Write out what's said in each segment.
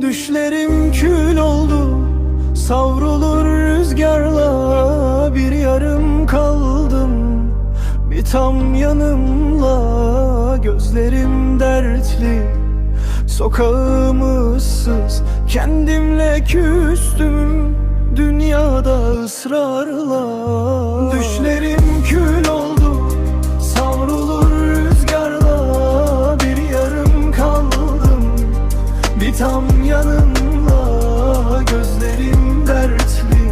Düşlerim kül oldu Savrulur rüzgarla. Bir yarım kaldım Bir tam yanımla. Gözlerim dertli Sokağım ıssız Kendimle küstüm Dünyada ısrarla Düşlerim kül oldu Savrulur rüzgarla Bir yarım kaldım bir tam yanımla gözlerim dertli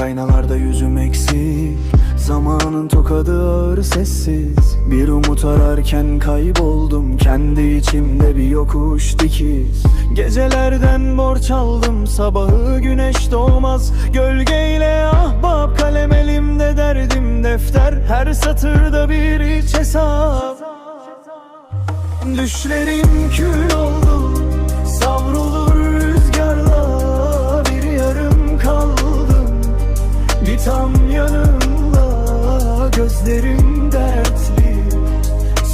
aynalarda yüzüm eksik. Zamanın tokadı ağır sessiz. Bir umut ararken kayboldum. Kendi içimde bir yokuş dikiz. Gecelerden borç aldım. Sabahı güneş doğmaz. Gölgeyle ahbap Kalem elimde derdim defter. Her satırda bir iç hesap. Düşlerim kül oldu Gözlerim dertli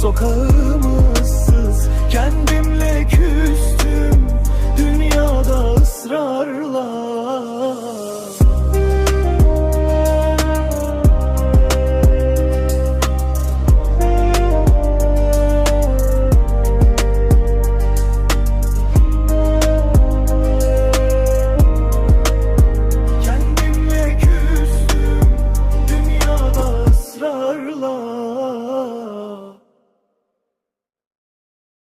Sokağım ıssız Kendimle küstüm.